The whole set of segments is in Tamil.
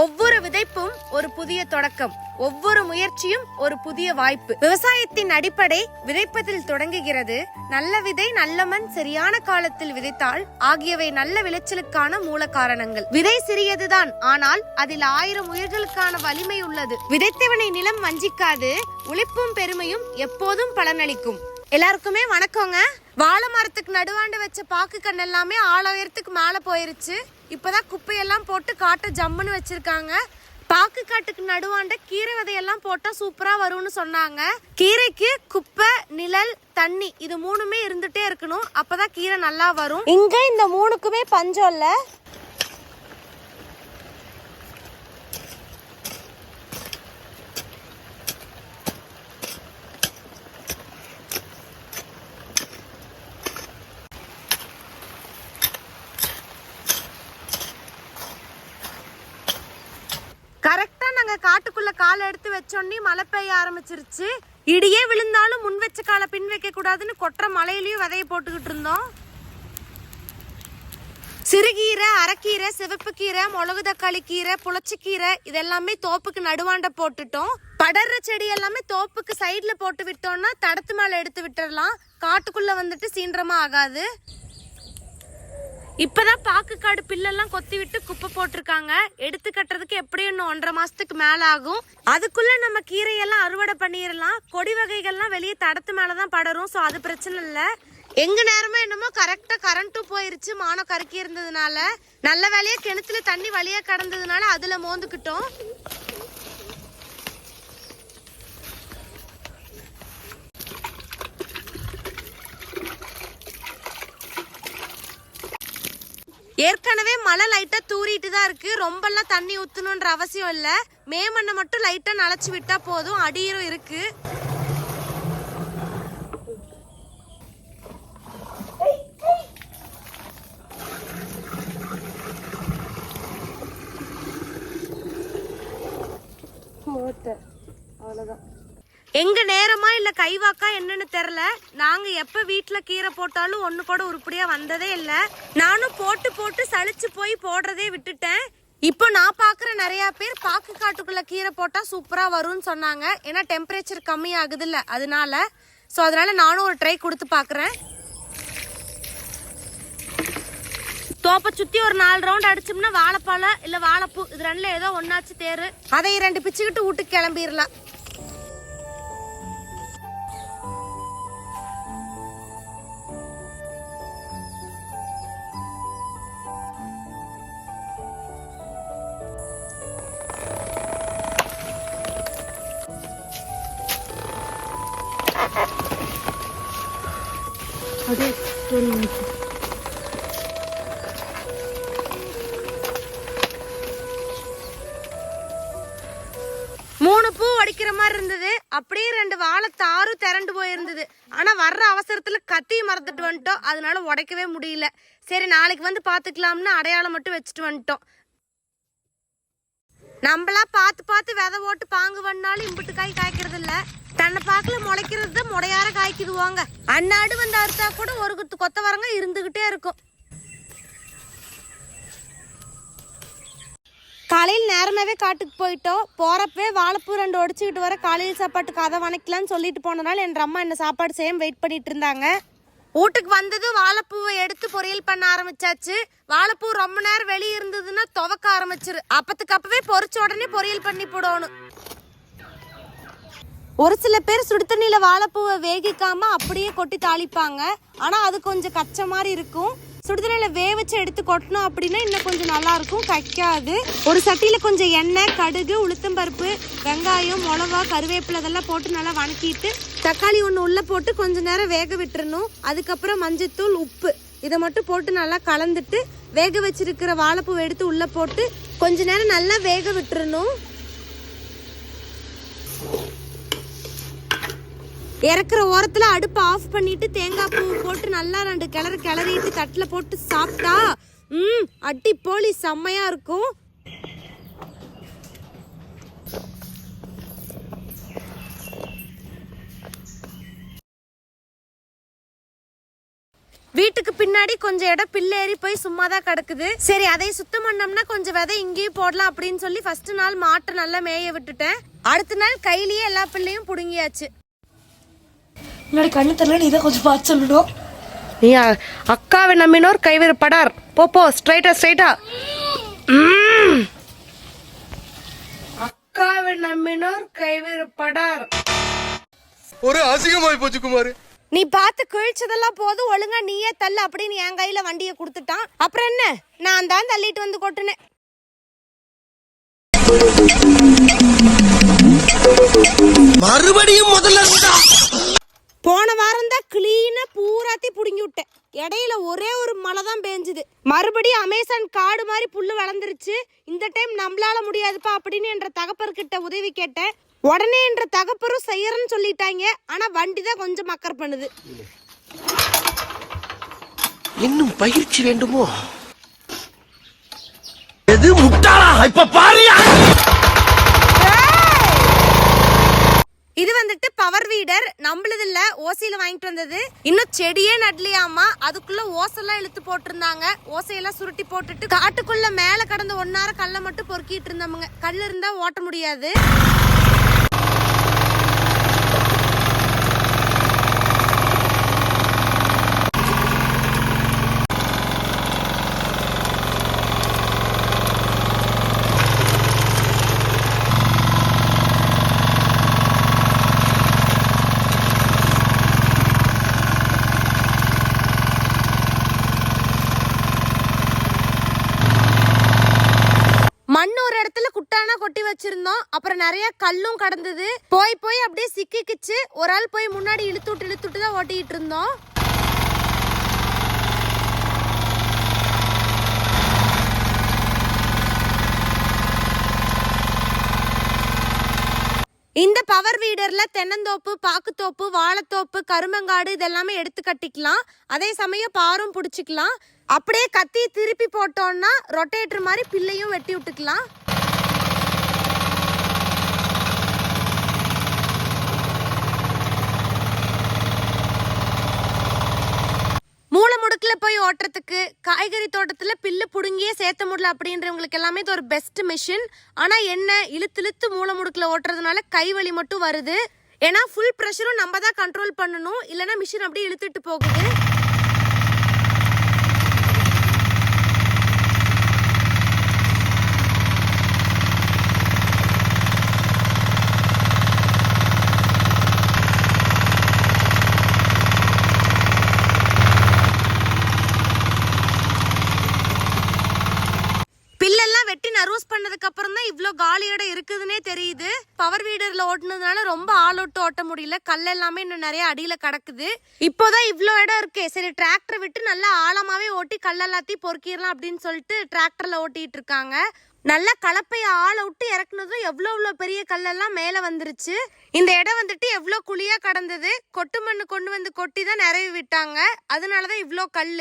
ஒவ்வொரு விதைப்பும் ஒரு புதிய தொடக்கம் ஒவ்வொரு முயற்சியும் ஒரு புதிய வாய்ப்பு. விவசாயத்தின் அடிப்படை விதைப்பதில் தொடங்குகிறது. நல்ல விதை நல்ல மண் சரியான காலத்தில் விதைத்தால் ஆகியவை நல்ல விளைச்சலுக்கான மூல காரணங்கள். விதை சிறியதுதான் ஆனால் அதில் ஆயிரம் உயிர்களுக்கான வலிமை உள்ளது. விதைத்தவனை நிலம் வஞ்சிக்காது உழைப்பும் பெருமையும் எப்போதும் பலனளிக்கும். எல்லாருக்குமே வணக்கங்க. வாழை மரத்துக்கு நடுவாண்டு வச்ச பாக்கு கண் எல்லாமே ஆளாயிரத்துக்கு மேல போயிருச்சு. இப்பதான் குப்பையெல்லாம் போட்டு காட்டை ஜம்முன்னு வச்சிருக்காங்க. பாக்கு காட்டுக்கு நடுவாண்ட கீரை விதையெல்லாம் போட்டா சூப்பரா வரும்னு சொன்னாங்க. கீரைக்கு குப்பை நிழல் தண்ணி இது மூணுமே இருந்துட்டே இருக்கணும். அப்பதான் கீரை நல்லா வரும். இங்க இந்த மூணுக்குமே பஞ்சம் இல்லை கரெக்டா நாங்க காட்டுக்குள்ள காலை எடுத்து வச்சோன்னே மழை பெய்ய ஆரம்பிச்சிருச்சு. இடியே விழுந்தாலும் முன் வச்ச காலை பின் வைக்க கூடாதுன்னு கொட்டுற மலையிலயும் விதைய போட்டுக்கிட்டு இருந்தோம். சிறுகீரை அரைக்கீரை சிவப்பு கீரை மிளகு தக்காளி கீரை புளச்சிக்கீரை இதெல்லாமே தோப்புக்கு நடுவாண்ட போட்டுட்டோம். படர்ற செடி எல்லாமே தோப்புக்கு சைடில் போட்டு விட்டோம்னா தடத்து மேலே எடுத்து விட்டுடலாம் காட்டுக்குள்ளே வந்துட்டு சீன்றமாக ஆகாது. இப்பதான் பாக்கு காடு பில்லெல்லாம் கொத்தி விட்டு குப்பை போட்டிருக்காங்க. எடுத்து கட்டுறதுக்கு எப்படியும் இன்னும் ஒன்றரை மாசத்துக்கு மேல ஆகும் அதுக்குள்ள நம்ம கீரையெல்லாம் அறுவடை பண்ணிடலாம். கொடி வகைகள்லாம் வெளியே தடத்து மேலதான் படரும். ஸோ அது பிரச்சனை இல்லை. எங்க நேரமும் என்னமோ கரெக்டா கரண்ட்டும் போயிருச்சு. மானம் கருக்கி இருந்ததுனால. நல்ல வேலையா கிணத்துல தண்ணி வழியா கடந்ததுனால அதுல மோந்துக்கிட்டோம். ஏற்கனவே மழை லைட்டா தூரிட்டு தான் இருக்கு. ரொம்பலாம் தண்ணி ஊற்றணுன்ற அவசியம் இல்ல. மே மண்ணை மட்டும் லைட்டா நனைச்சு விட்டா போதும். அடியரும் இருக்கு. எங்க நேரமா இல்ல கைவாக்கா என்னன்னு தெரியல. நாங்க எப்ப வீட்டுல கீரை போட்டாலும் ஒண்ணு கூட உருப்படியா வந்ததே இல்ல. நானும் போட்டு போட்டு சளிச்சு போய் போடுறதே விட்டுட்டேன். இப்போ நான் பார்க்குற நிறைய பேர் பாக்கு காட்டுக்குள்ள கீரை போட்டால் சூப்பராக வரும்னு சொன்னாங்க. ஏன்னா டெம்பரேச்சர் கம்மி இல்லை அதனால. ஸோ அதனால நானும் ஒரு ட்ரை கொடுத்து பார்க்குறேன் தோப்பை சுற்றி ஒரு நாலு ரவுண்ட் அடிச்சோம்னா வாழைப்பழம் இல்லை வாழைப்பூ இது ரெண்டில் ஏதோ ஒன்றாச்சு தேர். அதை ரெண்டு பிச்சுக்கிட்டு வீட்டுக்கு கிளம்பிடலாம் மூணு பூ அடிக்கிற மாதிரி இருந்தது. அப்படியே ரெண்டு வாழை தாரும் திரண்டு போயிருந்தது. ஆனா வர்ற அவசரத்துல கத்தி மறந்துட்டு வந்துட்டோம். அதனால உடைக்கவே முடியல. சரி நாளைக்கு வந்து பாத்துக்கலாம்னு அடையாளம் மட்டும் வச்சுட்டு வந்துட்டோம். நம்மளா பார்த்து பார்த்து விதை ஓட்டு பாங்கு பண்ணாலும் இம்பிட்டு காய் காய்க்கிறது இல்ல தன்னை பார்க்கல முளைக்கிறது தான் முடையார காய்க்குதுவாங்க. அன்னாடு வந்து அறுத்தா கூட ஒரு குத்து கொத்தவரங்க இருந்துகிட்டே இருக்கும். காலையில் நேரமாகவே காட்டுக்கு போயிட்டோம். போகிறப்பவே வாழைப்பூ ரெண்டு ஒடிச்சுக்கிட்டு வர காலையில் சாப்பாட்டுக்கு அதை வணக்கலான்னு சொல்லிட்டு போனனால என் அம்மா என்ன சாப்பாடு செய்ய வெயிட் பண்ணிட்டு இருந்தாங்க. வீட்டுக்கு வந்ததும் வாழைப்பூவை எடுத்து பொரியல் பண்ண ஆரம்பிச்சாச்சு. வாழைப்பூ ரொம்ப நேரம் வெளியே இருந்ததுன்னா துவக்க ஆரம்பிச்சிரு. அப்பத்துக்கு அப்பவே பொறிச்ச உடனே பொரியல் பண்ணி போடணும். ஒரு சில பேர் சுடுதண்ணியில் வாழைப்பூவை வேகிக்காம அப்படியே கொட்டி தாளிப்பாங்க. ஆனால் அது கொஞ்சம் கச்ச மாதிரி இருக்கும். சுடுதண்ணில வேவச்சு எடுத்து கொட்டணும் அப்படின்னா இன்னும் கொஞ்சம் நல்லா இருக்கும் கைக்காது. ஒரு சட்டியில கொஞ்சம் எண்ணெய் கடுகு உளுத்தம்பருப்பு வெங்காயம் மிளகா கருவேப்பிலை இதெல்லாம் போட்டு நல்லா வணக்கிட்டு தக்காளி ஒன்று உள்ளே போட்டு கொஞ்ச நேரம் வேக விட்டுறணும். அதுக்கப்புறம் மஞ்சத்தூள் உப்பு இதை மட்டும் போட்டு நல்லா கலந்துட்டு வேக வச்சிருக்கிற வாழைப்பூவை எடுத்து உள்ளே போட்டு கொஞ்ச நேரம் நல்லா வேக விட்டுறணும். இறக்குற ஓரத்துல அடுப்பை ஆஃப் பண்ணிட்டு தேங்காய் பூ போட்டு நல்லா ரெண்டு கிளறு கிளறிட்டு தட்டில் போட்டு சாப்பிட்டா ம் அடி போலி செம்மையா இருக்கும். வீட்டுக்கு பின்னாடி கொஞ்சம் இடம் பில்லேறி போய் சும்மா தான் கிடக்குது. சரி அதை சுத்தம் பண்ணோம்னா கொஞ்சம் விதை இங்கேயும் போடலாம் அப்படின்னு சொல்லி ஃபர்ஸ்ட் நாள் மாட்டை நல்லா மேய விட்டுட்டேன். அடுத்த நாள் கையிலேயே எல்லா பிள்ளையும் புடுங்கியாச்சு. முன்னாடி கண்ணு தெரியல நீ தான் கொஞ்சம் பார்த்து சொல்லணும். நீ அக்காவை நம்பினோர் கைவிரு படார் போ போ ஸ்ட்ரைட்டா ஸ்ட்ரைட்டா அக்காவை நம்பினோர் கைவிரு படார் ஒரு அசிங்கமாய் போச்சு குமார். நீ பார்த்து கிழிச்சதெல்லாம் போதும் ஒழுங்கா நீயே தள்ளு. அப்படின்னு என் கையில வண்டியை கொடுத்துட்டான். அப்புறம் என்ன? நான் தான் தள்ளிட்டு வந்து கொட்டுனேன். மறுபடியும் முதல்ல இருந்தா போன வாரம் தான் கிளீனாக பூராத்தி பிடுங்கி விட்டேன். இடையில ஒரே ஒரு மழை தான் பேஞ்சுது. மறுபடியும் அமேசான் காடு மாதிரி புல்லு வளர்ந்துருச்சு. இந்த டைம் நம்மளால முடியாதுப்பா அப்படின்னு என்ற தகப்பர்கிட்ட உதவி கேட்டேன். உடனே என்ற தகப்பரும் செய்யறேன்னு சொல்லிட்டாங்க. ஆனா வண்டி தான் கொஞ்சம் மக்கர் பண்ணுது. இன்னும் பயிற்சி வேண்டுமோ? எது முட்டாளா? இப்ப பாரியா! இது வந்துட்டு பவர் வீடர் நம்மளது இல்ல ஓசையில வாங்கிட்டு வந்தது. இன்னும் செடியே நடலையாமா அதுக்குள்ள ஓசெல்லாம் இழுத்து போட்டிருந்தாங்க. ஓசையெல்லாம் சுருட்டி போட்டுட்டு காட்டுக்குள்ள மேல கடந்த ஒன்னார கல்லை மட்டும் பொறுக்கிட்டு இருந்தவங்க கல் இருந்தா ஓட்ட முடியாது மண் ஒரு இடத்துல குட்டானா கொட்டி வச்சிருந்தோம் அப்புறம் நிறைய கல்லும் கடந்தது. போய் போய் அப்படியே சிக்கிக்கிச்சு. ஒரு ஆள் போய் முன்னாடி இழுத்து விட்டு இழுத்து விட்டு தான் ஓட்டிட்டு இருந்தோம். இந்த பவர் வீடர்ல தென்னந்தோப்பு பாக்குத்தோப்பு வாழைத்தோப்பு கருமங்காடு இதெல்லாமே எடுத்து கட்டிக்கலாம். அதே சமயம் பாரும் பிடிச்சிக்கலாம். அப்படியே கத்தி திருப்பி போட்டோம்னா ரொட்டேட்டர் மாதிரி பிள்ளையும் வெட்டி விட்டுக்கலாம். மூளை முடுக்கில் போய் ஓட்டுறதுக்கு காய்கறி தோட்டத்தில் பில்லு புடுங்கியே சேர்த்த முடியல அப்படின்றவங்களுக்கு எல்லாமே இது ஒரு பெஸ்ட் மிஷின் ஆனால் என்ன இழுத்து இழுத்து மூளை முடுக்கில் ஓட்டுறதுனால கை வலி மட்டும் வருது. ஏன்னா ஃபுல் ப்ரெஷரும் நம்ம தான் கண்ட்ரோல் பண்ணணும். இல்லைன்னா மிஷின் அப்படியே இழுத்துட்டு போகுது. அப்புறம் காலி இடம் இருக்குதுன்னே தெரியுது. பவர் வீடர்ல ஓட்டுனதுனால ரொம்ப ஆள் விட்டு ஓட்ட முடியல. கல் எல்லாமே இன்னும் நிறைய அடியில கிடக்குது. இப்போதான் இவ்வளோ இடம் இருக்கே. சரி டிராக்டர் விட்டு நல்லா ஆழமாவே ஓட்டி கல் எல்லாத்தையும் பொறுக்கிடலாம் அப்படின்னு சொல்லிட்டு டிராக்டர்ல ஓட்டிட்டு இருக்காங்க. நல்லா கலப்பையை ஆள விட்டு இறக்குனதும் எவ்வளோ எவ்வளோ பெரிய கல்லெல்லாம் மேலே வந்துருச்சு. இந்த இடம் வந்துட்டு எவ்வளோ குழியாக கடந்தது. கொட்டு மண்ணு கொண்டு வந்து கொட்டி தான் நிறைய விட்டாங்க. அதனால தான் இவ்வளோ கல்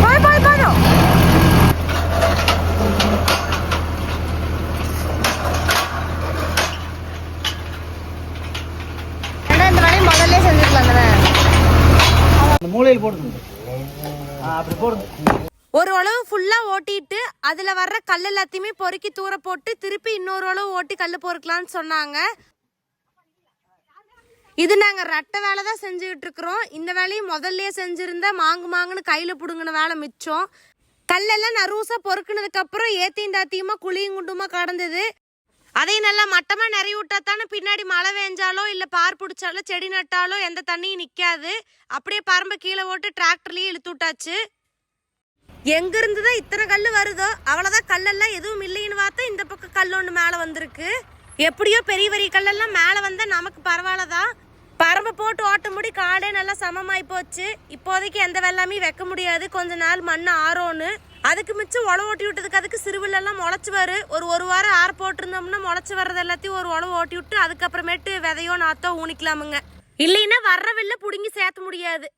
போய் போய் போதும் இந்த வேலையை முதல்ல செஞ்சுக்கலாம் தானே அந்த மூலையில் போடுங்க ஆ, அப்படி போடுங்க ஒரு உழவு ஃபுல்லா ஓட்டிட்டு அதுல வர்ற கல் எல்லாத்தையுமே பொறுக்கி தூர போட்டு திருப்பி இன்னொரு அளவு ஓட்டி கல் பொறுக்கலாம்னு சொன்னாங்க. இது நாங்க ரெட்டை வேலை தான் செஞ்சுக்கிட்டு இருக்கிறோம். இந்த வேலையும் முதல்லயே செஞ்சுருந்தா மாங்கு மாங்குன்னு கையில புடுங்கின வேலை மிச்சம். கல்லெல்லாம் நறுசா பொறுக்குனதுக்கு அப்புறம் ஏத்தியும் தாத்தியுமா குழியும் குண்டுமா கடந்தது. அதையும் நல்லா மட்டமா நிறைய விட்டா தானே பின்னாடி மழை பெஞ்சாலோ இல்ல பார் பிடிச்சாலோ செடி நட்டாலோ எந்த தண்ணியும் நிக்காது. அப்படியே பரம்ப கீழே ஓட்டு டிராக்டர்லேயே இழுத்து விட்டாச்சு. எங்கிருந்து தான் இத்தனை கல் வருதோ அவ்வளோதான் கல்லெல்லாம் எதுவும் இல்லைன்னு பார்த்தா இந்த பக்கம் கல் ஒன்று மேலே வந்திருக்கு. எப்படியோ பெரிய பெரிய கல்லெல்லாம் மேலே வந்தால் நமக்கு பரவாயில்லதான் பரம்பு போட்டு ஓட்ட முடி காடே நல்லா சமமாயி போச்சு. இப்போதைக்கு எந்த வெள்ளாமே வைக்க முடியாது. கொஞ்ச நாள் மண் ஆறோன்னு. அதுக்கு மிச்சம் உழவு ஓட்டி விட்டதுக்கு அதுக்கு சிறுவிலெல்லாம் முளைச்சி வரு ஒரு ஒரு வாரம் ஆறு போட்டிருந்தோம்னா முளைச்சி வர்றது எல்லாத்தையும் ஒரு உழவு ஓட்டி விட்டு அதுக்கப்புறமேட்டு விதையோ நாத்தோ ஊனிக்கலாமுங்க. இல்லைன்னா வர்ற வெளில புடுங்கி சேர்த்த முடியாது.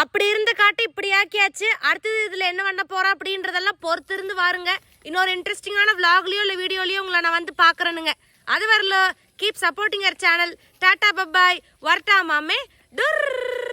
அப்படி இருந்த காட்டை இப்படி ஆக்கியாச்சு. அடுத்தது இதில் என்ன பண்ண போகிறோம் அப்படின்றதெல்லாம் பொறுத்து இருந்து வாருங்க. இன்னொரு இன்ட்ரெஸ்டிங்கான vlogலயோ இல்லை வீடியோலையோ உங்களை நான் வந்து பார்க்குறேனுங்க அது வரல. கீப் சப்போர்ட்டிங் அவர் சேனல் டாட்டா பப்பாய் வரட்டா மாமே டுர்